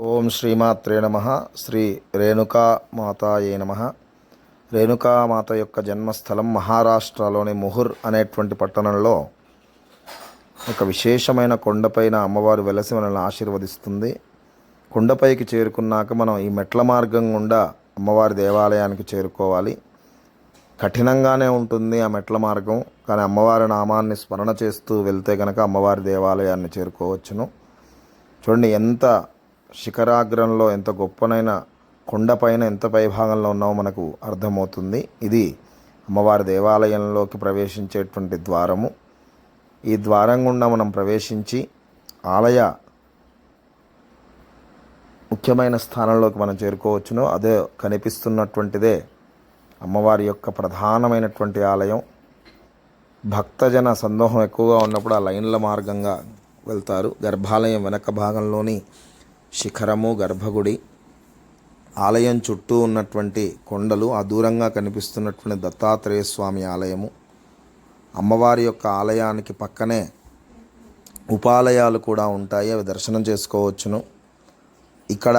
ఓం శ్రీమాత్రే నమ. శ్రీ రేణుకామాతాయే నమ. రేణుకామాత యొక్క జన్మస్థలం మహారాష్ట్రలోని ముహుర్ అనేటువంటి పట్టణంలో ఒక విశేషమైన కొండపైన అమ్మవారు వెలసి మనల్ని ఆశీర్వదిస్తుంది. కొండపైకి చేరుకున్నాక మనం ఈ మెట్ల మార్గం గుండా అమ్మవారి దేవాలయానికి చేరుకోవాలి. కఠినంగానే ఉంటుంది ఆ మెట్ల మార్గం కానీ అమ్మవారి నామాన్ని స్మరణ చేస్తూ వెళ్తే కనుక అమ్మవారి దేవాలయాన్ని చేరుకోవచ్చును. చూడండి ఎంత శిఖరాగ్రంలో ఎంత గొప్పనైన కొండపైన ఎంత పైభాగంలో ఉన్నామో మనకు అర్థమవుతుంది. ఇది అమ్మవారి దేవాలయంలోకి ప్రవేశించేటువంటి ద్వారము. ఈ ద్వారం గుండా మనం ప్రవేశించి ఆలయ ముఖ్యమైన స్థానంలోకి మనం చేరుకోవచ్చును. అదే కనిపిస్తున్నటువంటిదే అమ్మవారి యొక్క ప్రధానమైనటువంటి ఆలయం. భక్తజన సందోహం ఎక్కువగా ఉన్నప్పుడు ఆ లైన్ల మార్గంగా వెళ్తారు. గర్భాలయం వెనక భాగంలోని శిఖరము గర్భగుడి ఆలయం చుట్టూ ఉన్నటువంటి కొండలు ఆ దూరంగా కనిపిస్తున్నటువంటి దత్తాత్రేయ స్వామి ఆలయము. అమ్మవారి యొక్క ఆలయానికి పక్కనే ఉపాలయాలు కూడా ఉంటాయి అవి దర్శనం చేసుకోవచ్చును. ఇక్కడ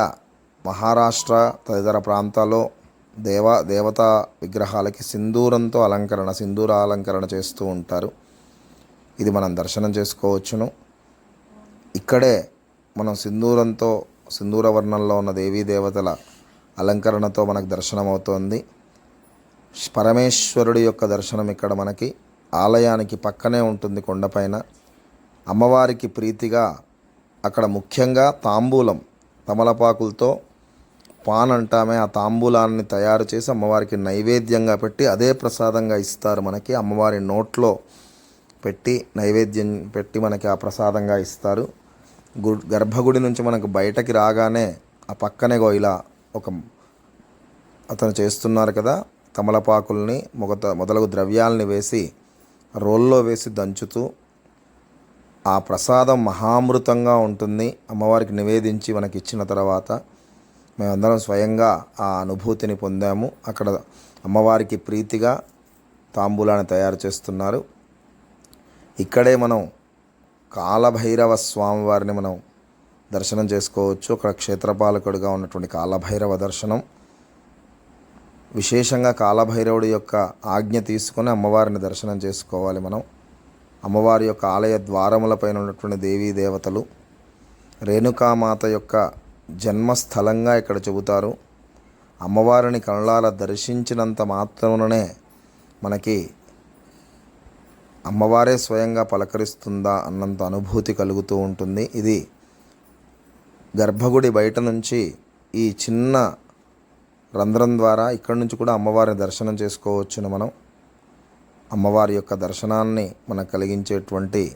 మహారాష్ట్ర తదితర ప్రాంతాల్లో దేవ దేవతా విగ్రహాలకి సింధూరంతో అలంకరణ సింధూర అలంకరణ చేస్తూ ఉంటారు. ఇది మనం దర్శనం చేసుకోవచ్చును. ఇక్కడే మనం సింధూరంతో సింధూర వర్ణంలో ఉన్న దేవీ దేవతల అలంకరణతో మనకు దర్శనం అవుతోంది పరమేశ్వరుడి యొక్క దర్శనం ఇక్కడ మనకి ఆలయానికి పక్కనే ఉంటుంది కొండపైన. అమ్మవారికి ప్రీతిగా అక్కడ ముఖ్యంగా తాంబూలం తమలపాకులతో పాన్ అంటామే. ఆ తాంబూలాన్ని తయారు చేసి అమ్మవారికి నైవేద్యంగా పెట్టి అదే ప్రసాదంగా ఇస్తారు మనకి. అమ్మవారి నోట్లో పెట్టి నైవేద్యం పెట్టి మనకి ఆ ప్రసాదంగా ఇస్తారు. గు గర్భగుడి నుంచి మనకు బయటకి రాగానే ఆ పక్కనే గో ఇలా ఒక అతను చేస్తున్నారు కదా తమలపాకుల్ని మొగత మొదలగు ద్రవ్యాలని వేసి రోల్లో వేసి దంచుతూ ఆ ప్రసాదం మహామృతంగా ఉంటుంది. అమ్మవారికి నివేదించి మనకి ఇచ్చిన తర్వాత మేమందరం స్వయంగా ఆ అనుభూతిని పొందాము. అక్కడ అమ్మవారికి ప్రీతిగా తాంబూలాన్ని తయారు చేస్తున్నారు. ఇక్కడే మనం కాలభైరవ స్వామివారిని మనం దర్శనం చేసుకోవచ్చు. అక్కడ క్షేత్రపాలకుడిగా ఉన్నటువంటి కాలభైరవ దర్శనం. విశేషంగా కాలభైరవుడి యొక్క ఆజ్ఞ తీసుకొని అమ్మవారిని దర్శనం చేసుకోవాలి మనం. అమ్మవారి యొక్క ఆలయ ద్వారములపైన ఉన్నటువంటి దేవీ దేవతలు. రేణుకామాత యొక్క జన్మస్థలంగా ఇక్కడ చెబుతారు. అమ్మవారిని కళ్ళాల దర్శించినంత మాత్రముననే మనకి అమ్మవారే స్వయంగా పలకరిస్తుందా అన్నంత అనుభూతి కలుగుతూ ఉంటుంది. ఇది గర్భగుడి బయట నుంచి ఈ చిన్న రంధ్రం ద్వారా ఇక్కడి నుంచి కూడా అమ్మవారిని దర్శనం చేసుకోవచ్చును మనం. అమ్మవారి యొక్క దర్శనాన్ని మనకు కలిగించేటువంటి